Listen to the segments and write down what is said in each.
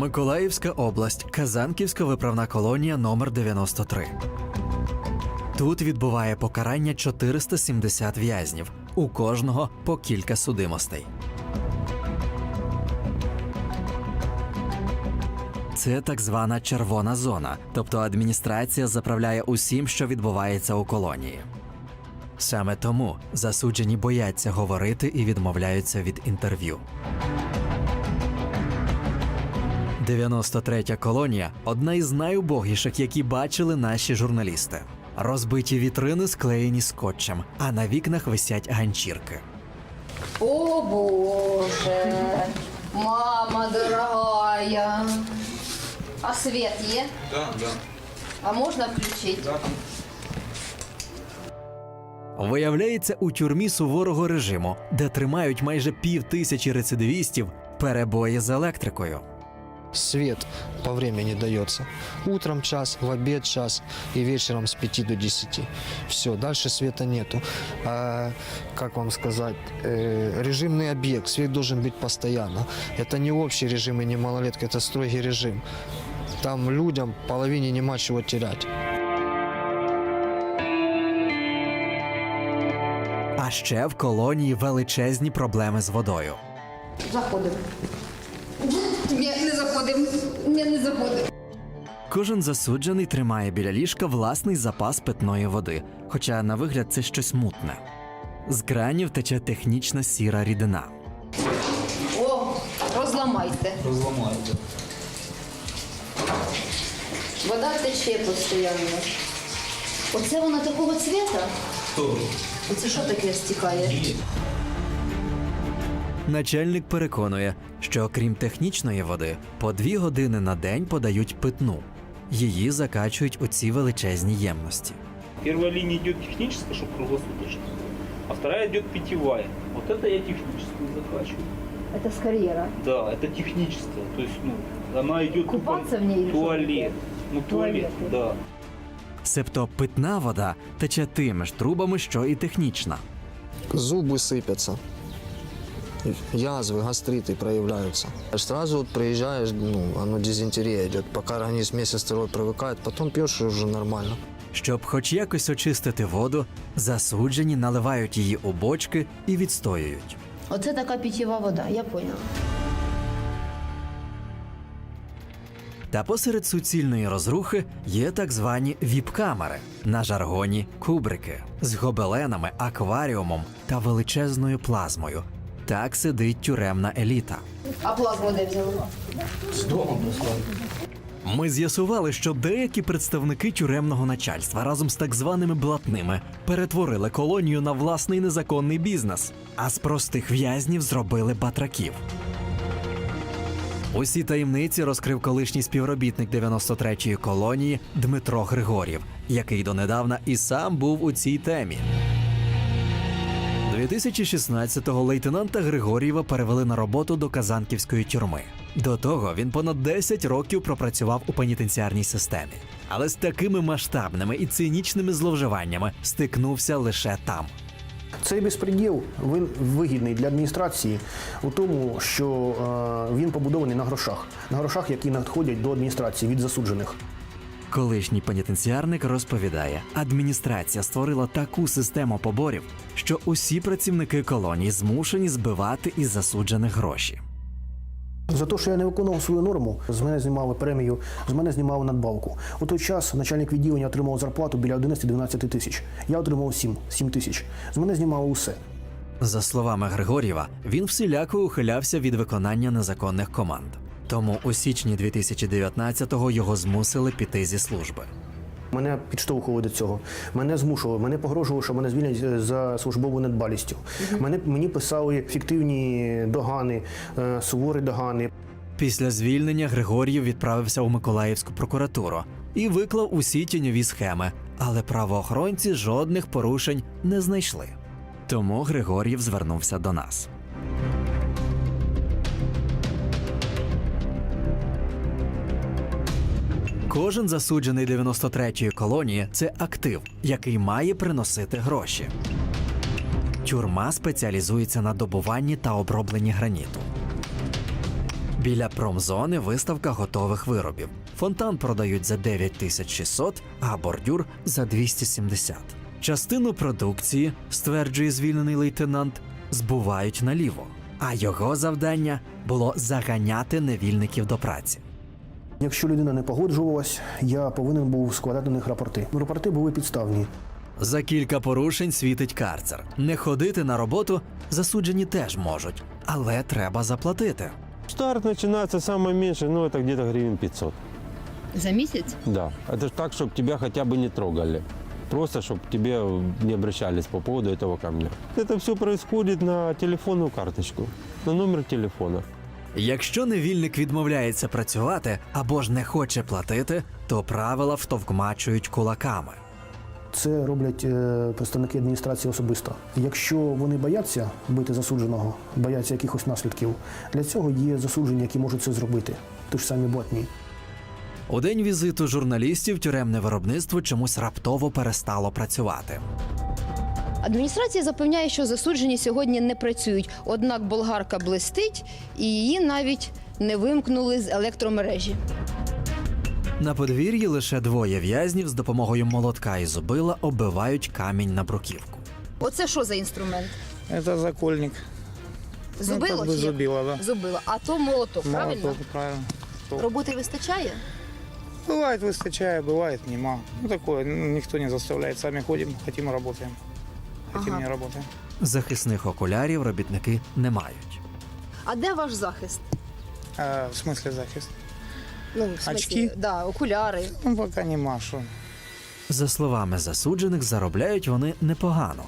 Миколаївська область, Казанківська виправна колонія номер 93. Тут відбуває покарання 470 в'язнів, у кожного по кілька судимостей. Це так звана червона зона, тобто адміністрація заправляє усім, що відбувається у колонії. Саме тому засуджені бояться говорити і відмовляються від інтерв'ю. 93-я колонія одна із найубогіших, які бачили наші журналісти. Розбиті вітрини склеєні скотчем, а на вікнах висять ганчірки. О боже, мама дорогая. А свет є? Да, да. А можна включити? Да. Виявляється, у тюрмі суворого режиму, де тримають майже пів тисячі рецидивістів, перебої з електрикою. Свет по времени дается. Утром час, в обед час и вечером с 5 до 10. Все, дальше света нету. А, как вам сказать, э, режимный объект, свет должен быть постоянно. Это не общий режим и не малолетка, это строгий режим. Там людям половине нема чего терять. А ще в колонії величезні проблеми з водою. Заходимо. Ні, не заходимо. Ні, не заходимо. Кожен засуджений тримає біля ліжка власний запас питної води, хоча на вигляд це щось мутне. З кранів тече технічна сіра рідина. О, розламайте. Разломайте. Вода тече постійно. Оце вона такого цвіта? Кто? Оце що таке стікає? Начальник переконує, що окрім технічної води, по дві години на день подають питну. Її закачують у ці величезні ємності. Первая линия идет техническая, чтобы круглосуточно, а вторая идет питьевая. Вот это я техническую закачиваю. Це з кар'єра. Да, это техническая. То есть, ну, она идет тупо Купаться в ней или что туалет. такое? Ну, туалет, Туалет, да. Себто питна вода тече тими ж трубами, що і технічна. Зубы сыпятся. Язвы, гастриты проявляются. Сразу вот приезжаешь, ну, оно дизентерия идет. Пока организм месяц-второй привыкает, потом пьешь и уже нормально. Щоб хоч якось очистити воду, засуджені наливають її у бочки і відстоюють. Оце така питєва вода, я поняла. Та посеред суцільної розрухи є так звані віп-камери на жаргоні кубрики з гобеленами, акваріумом та величезною плазмою. так сидить тюремна еліта. А плазму де взяли? Дома прислали. Ми з'ясували, що деякі представники тюремного начальства разом з так званими блатними перетворили колонію на власний незаконний бізнес, а з простих в'язнів зробили батраків. Усі таємниці розкрив колишній співробітник 93-ї колонії Дмитро Григорів, який донедавна і сам був у цій темі. 2016-го лейтенанта Григорєва перевели на роботу до Казанківської тюрми. До того він понад 10 років пропрацював у пенітенціарній системі, але з такими масштабними і цинічними зловживаннями стикнувся лише там. Цей безпреділ він вигідний для адміністрації у тому, що е, він побудований на грошах, на грошах, які надходять до адміністрації від засуджених. Колишній пенітенціарник розповідає, адміністрація створила таку систему поборів, що усі працівники колонії змушені збивати із засуджених гроші. За те, що я не виконував свою норму, з мене знімали премію, з мене знімали надбавку. У той час начальник відділення отримав зарплату біля 11-12 тисяч. Я отримав 7, 7 тисяч. З мене знімали усе. За словами Григорєва, він всіляко ухилявся від виконання незаконних команд. Тому у січні 2019-го його змусили піти зі служби. Мене підштовхували до цього. Мене змушували, мене погрожували, що мене звільнять за службовою недбалістю. Мене мені писали фіктивні догани, е, суворі догани. Після звільнення Григор'єв відправився у Миколаївську прокуратуру і виклав усі тіньові схеми, але правоохоронці жодних порушень не знайшли. Тому Григор'єв звернувся до нас. Кожен засуджений 93-ї колонії це актив, який має приносити гроші. Тюрма спеціалізується на добуванні та обробленні граніту. Біля промзони виставка готових виробів. Фонтан продають за 9600, а бордюр за 270. Частину продукції, стверджує звільнений лейтенант, збувають наліво. А його завдання було заганяти невільників до праці. Якщо людина не погоджувалась, я повинен був складати на них рапорти. Ну, Рапорти були підставні. За кілька порушень світить карцер. Не ходити на роботу засуджені теж можуть, але треба заплатити. Старт начинается самое меньшее, ну это где-то гривен 500. За місяць? Да. Это ж так, чтобы тебя хотя бы не трогали. Просто, чтобы к тебе не обращались по поводу этого камня. Это все происходит на телефонную карточку, на номер телефона. Якщо невільник відмовляється працювати або ж не хоче платити, то правила втовкмачують кулаками. Це роблять е, представники адміністрації особисто. Якщо вони бояться бити засудженого, бояться якихось наслідків, для цього є засуджені, які можуть це зробити. Ті ж самі блатні. У день візиту журналістів тюремне виробництво чомусь раптово перестало працювати. Адміністрація запевняє, що засуджені сьогодні не працюють. Однак болгарка блистить і її навіть не вимкнули з електромережі. На подвір'ї лише двоє в'язнів з допомогою молотка і зубила оббивають камінь на бруківку. Оце що за інструмент? Это закольник. Зубило? Ну, как бы чи як? зубило, да. Зубило. А то молоток, правильно? Молоток, правильно. Роботи вистачає? Бывает выстачая, бывает нема. Ну такое, ну, никто не заставляет. Сами ходим, хотим работаем. Хотим Ага. не работаем. Захисних окулярів робітники не мають. А де ваш захист? А, в смысле захист? Ну, в смислі, Очки? Да, окуляри. Ну пока нема, что. За словами засуджених, заробляють вони непогано.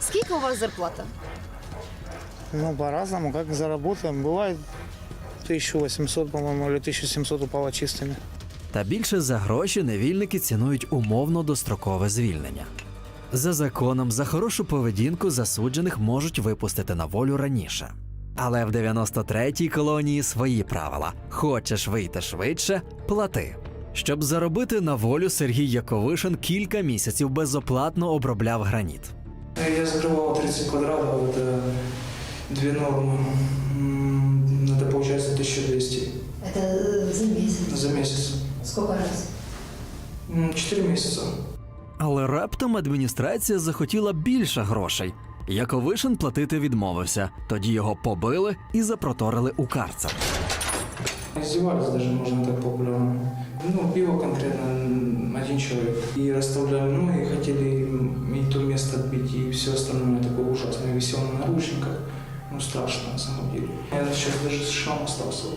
Скільки у вас зарплата? Ну по-разному, как заработаем. Бывает 1800, по-моему, или 1700 упало чистыми. Та більше за гроші невільники цінують умовно дострокове звільнення. За законом, за хорошу поведінку засуджених можуть випустити на волю раніше. Але в 93-й колонії свої правила: хочеш вийти швидше, плати. Щоб заробити на волю, Сергій Яковишин кілька місяців безоплатно обробляв граніт. Я закрывал 30 квадратов, это две нормы. М, Это получается 1200 Це за місяць. за месяц. Скільки раз? М, Четыре месяца. Але раптом адміністрація захотіла більше грошей. Яковишин платити відмовився. Тоді його побили і запроторили у карцер. Издевались даже, можно так популярно. Ну, пиво конкретно один человек. И расставляли ноги, хотели и то место отбить, и все остальное такое ужасное. Висел на наручниках. Ну, страшно на самом деле. Я сейчас даже с шрамом остался.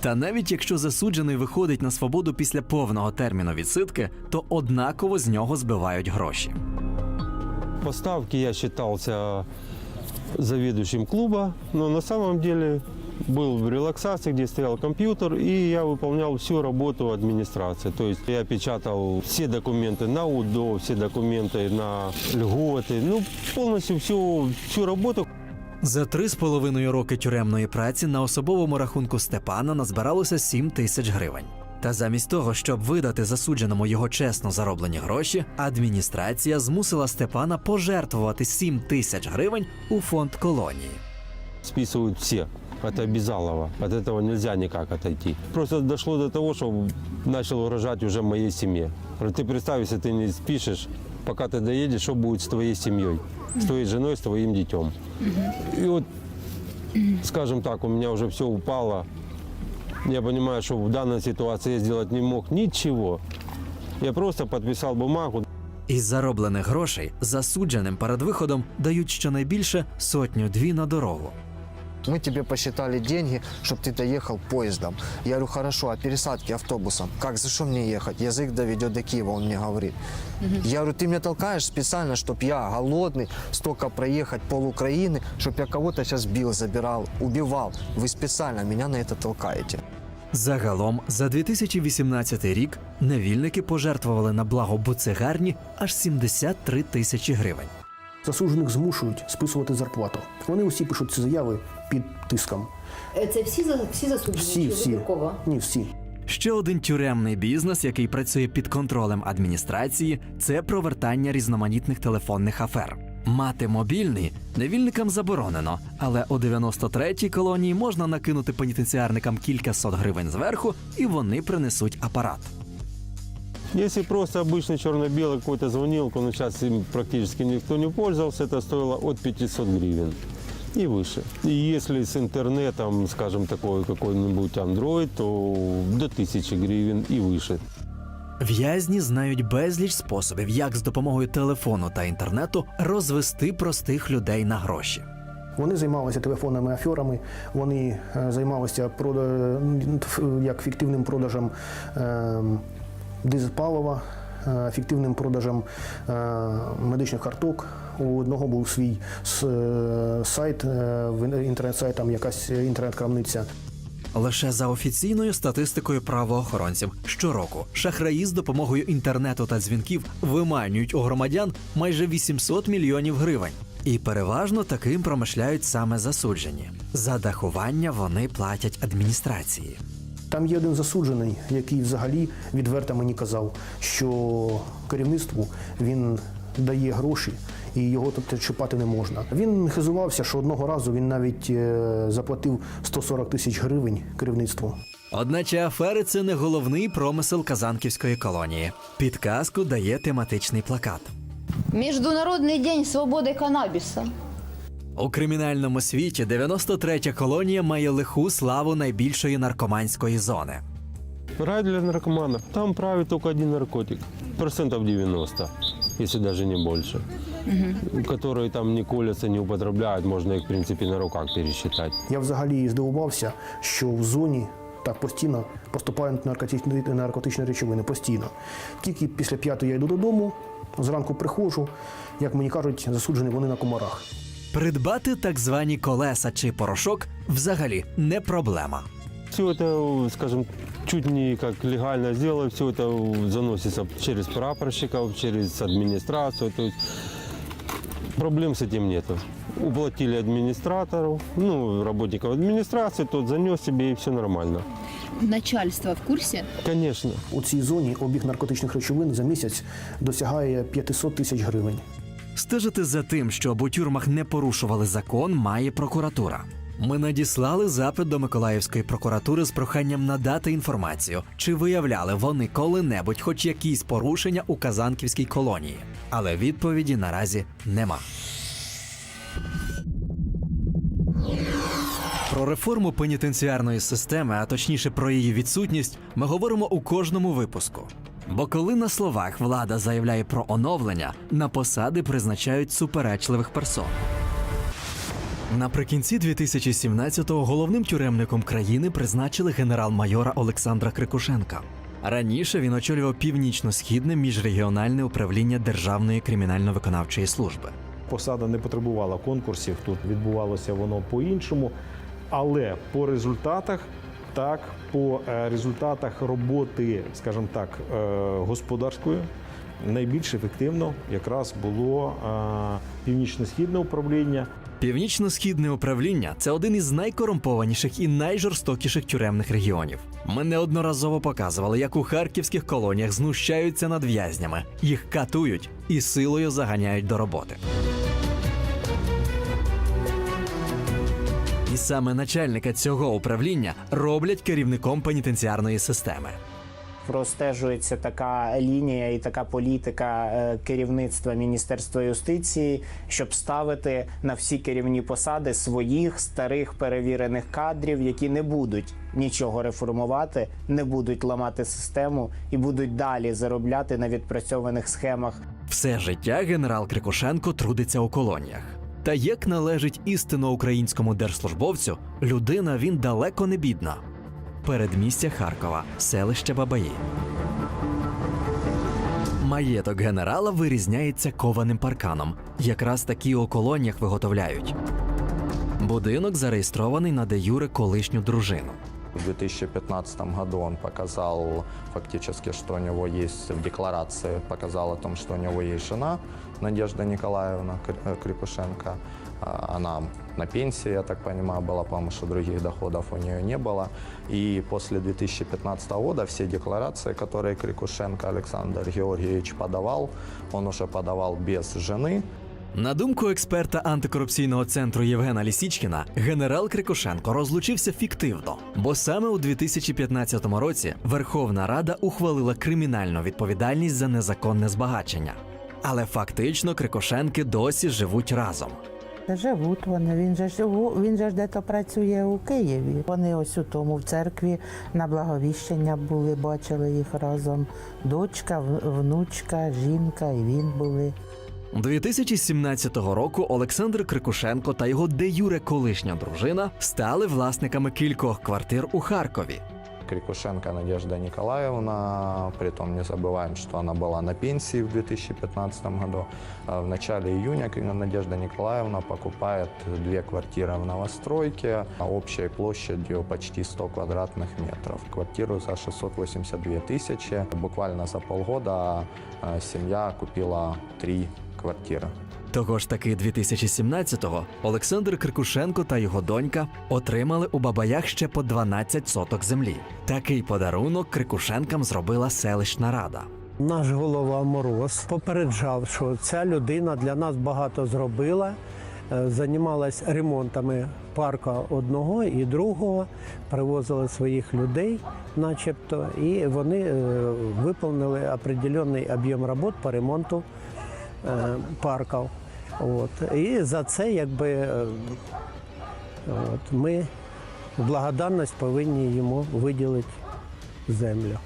Та навіть якщо засуджений виходить на свободу після повного терміну відсидки, то однаково з нього збивають гроші. По ставке я считался заведующим клуба, но на самом деле был в релаксации, где стоял компьютер, и я выполнял всю работу администрации. То есть я печатал все документы на УДО, все документы на льготы, ну полностью всю, всю работу. За три з половиною роки тюремної праці на особовому рахунку Степана назбиралося 7 тисяч гривень. Та замість того, щоб видати засудженому його чесно зароблені гроші, адміністрація змусила Степана пожертвувати 7 тисяч гривень у фонд колонії. Списывают все. Это обязалово. От этого нельзя никак отойти. Просто дошло до того, что начал угрожать уже моей семье. Говорю, Ты представь, если ты не спишешь, пока ты доедешь, что будет с твоей семьей, с твоей женой, с твоим детем. И вот, скажем так, у меня уже все упало. Я понимаю, что в данной ситуации я сделать не мог ничего. Я просто подписал бумагу, Із зароблених грошей засудженим перед виходом дають щонайбільше сотню-дві на дорогу. Мы тебе посчитали деньги, чтобы ты доехал поездом. Я говорю, хорошо, а пересадки автобусом? Как, за что мне ехать? Язык доведет до Киева, он мне говорит. Я говорю, ты меня толкаешь специально, чтобы я голодный, столько проехать пол Украины, чтобы я кого-то сейчас бил, забирал, убивал. Вы специально меня на это толкаете. Загалом за 2018 рік невільники пожертвували на благо буцегарні аж 73 тисячі гривень. Засуджених змушують списувати зарплату. Вони усі пишуть ці заяви під тиском. Це всі, всі засуджені? Всі, всі. Ні, всі. Ще один тюремний бізнес, який працює під контролем адміністрації, це провертання різноманітних телефонних афер. Мати мобільний невільникам заборонено, але у 93-й колонії можна накинути пенітенціарникам кількасот гривень зверху, і вони принесуть апарат. Если просто обычный черно-белый какой-то звонилку, но сейчас им практически никто не пользовался, это стоило от 500 гривен и выше. И если с интернетом, скажем, такой какой-нибудь Android, то до 1000 гривен и выше. В'язні знають безліч способів, як з допомогою телефону та інтернету розвести простих людей на гроші. Вони займалися телефонними аферами, вони е, займалися прода- як фіктивним продажем е, дизпалива, е, фіктивним продажем е, медичних карток. У одного був свій е, сайт, е, в інтернет-сайт, там якась інтернет-крамниця. Лише за офіційною статистикою правоохоронців щороку шахраї з допомогою інтернету та дзвінків виманюють у громадян майже 800 мільйонів гривень. І переважно таким промишляють саме засуджені. За дахування вони платять адміністрації. Там є один засуджений, який взагалі відверто мені казав, що керівництву він дає гроші і його тобто чіпати не можна. Він хизувався, що одного разу він навіть е, заплатив 140 тисяч гривень керівництву. Одначе афери це не головний промисел казанківської колонії. Підказку дає тематичний плакат. Міжнародний день свободи канабіса. У кримінальному світі 93-я колонія має лиху славу найбільшої наркоманської зони. Рай для наркоманов. Там правит только один наркотик. Процентов 90, если даже не больше. Которые там не колятся, не употребляют, можно их, в принципе, на руках пересчитать. Я взагалі здивувався, що в зоні так постійно поступають наркотичні, наркотичні речовини. Постійно. Тільки після п'ятої я йду додому, зранку приходжу, як мені кажуть, засуджені вони на комарах. Придбати так звані колеса чи порошок взагалі не проблема. Все это, скажем, чуть не как легально сделать, все это заносится через прапорщиков, через администрацию. То есть проблем с этим нету. Уплатили администратору, ну, работников администрации, тот занес себе и все нормально. Начальство в курсі? Конечно. У цій зоні обіг наркотичних речовин за місяць досягає 500 тисяч гривень. Стежити за тим, щоб у тюрмах не порушували закон, має прокуратура. Ми надіслали запит до Миколаївської прокуратури з проханням надати інформацію, чи виявляли вони коли-небудь хоч якісь порушення у Казанківській колонії. Але відповіді наразі нема. Про реформу пенітенціарної системи, а точніше про її відсутність, ми говоримо у кожному випуску. Бо коли на словах влада заявляє про оновлення, на посади призначають суперечливих персон. Наприкінці 2017-го головним тюремником країни призначили генерал-майора Олександра Крикушенка. Раніше він очолював північно-східне міжрегіональне управління Державної кримінально-виконавчої служби. посада не потребувала конкурсів, тут відбувалося воно по-іншому. Але по результатах, так, по е, результатах роботи, скажімо так, е, господарської, найбільш ефективно якраз було е, північно-східне управління. Північно-східне управління це один із найкорумпованіших і найжорстокіших тюремних регіонів. Ми неодноразово показували, як у харківських колоніях знущаються над в'язнями, їх катують і силою заганяють до роботи. І саме начальника цього управління роблять керівником пенітенціарної системи. простежується така лінія і така політика е, керівництва Міністерства юстиції, щоб ставити на всі керівні посади своїх старих перевірених кадрів, які не будуть нічого реформувати, не будуть ламати систему і будуть далі заробляти на відпрацьованих схемах Все життя генерал Крикушенко трудиться у колоніях. Та як належить істинно українському держслужбовцю, людина він далеко не бідна. Передмістя Харкова, селище Бабаї. Маєток генерала вирізняється кованим парканом. Якраз такі у колоніях виготовляють. Будинок зареєстрований на де Юре колишню дружину. В 2015 году он показал фактически, что у него есть в декларации, показал о том, что у него есть жена Надежда Николаевна Кри- э, Крикушенко. А, Она на пенсии, я так понимаю, была, потому что других доходов у нее не было. И после 2015 года все декларации, которые Крикушенко Александр Георгиевич подавал, он уже подавал без жены. на думку експерта антикорупційного центру Євгена Лісічкіна, генерал Крикошенко розлучився фіктивно, бо саме у 2015 році Верховна Рада ухвалила кримінальну відповідальність за незаконне збагачення. Але фактично Крикошенки досі живуть разом. Живуть вони. Він же ж він же ж дето працює у Києві. Вони ось у тому в церкві на благовіщення були, бачили їх разом. Дочка, внучка, жінка і він були. 2017 року Олександр Крикушенко та його де юре колишня дружина стали власниками кількох квартир у Харкові. Крикушенко Надежда Николаевна, притом не забываем, что она была на пенсии в 2015 году. А В начале июня К- Надежда Николаевна покупает две квартиры в новостройке а общей площадью почти 100 квадратных метров. Квартиру за 682 тысячи. Буквально за полгода а, семья купила три квартиры. Того ж таки 2017-го Олександр Крикушенко та його донька отримали у Бабаях ще по 12 соток землі. Такий подарунок Крикушенкам зробила селищна рада. Наш голова Мороз попереджав, що ця людина для нас багато зробила, е, займалась ремонтами парка одного і другого, привозили своїх людей, начебто, і вони е, виповнили определенний об'єм робот по ремонту парків. От. І за це якби е, от, ми благодарність повинні йому виділити землю.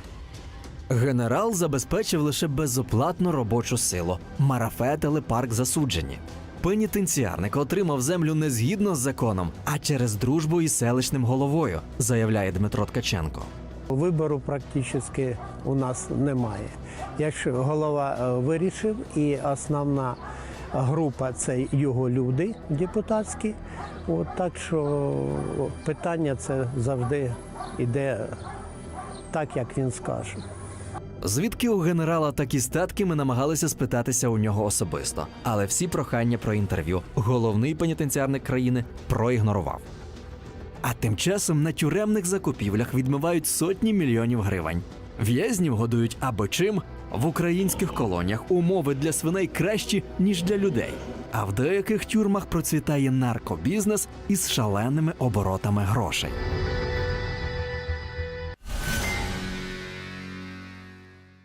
Генерал забезпечив лише безоплатну робочу силу. Марафетили парк засуджені. Пенітенціарник отримав землю не згідно з законом, а через дружбу із селищним головою, заявляє Дмитро Ткаченко. Вибору практично у нас немає. Якщо голова е, вирішив, і основна група це його люди депутатські, от так що питання це завжди йде так, як він скаже. Звідки у генерала такі статки ми намагалися спитатися у нього особисто, але всі прохання про інтерв'ю головний пенітенціарник країни проігнорував. А тим часом на тюремних закупівлях відмивають сотні мільйонів гривень. В'язнів годують або чим. В українських колоніях умови для свиней кращі, ніж для людей. А в деяких тюрмах процвітає наркобізнес із шаленими оборотами грошей.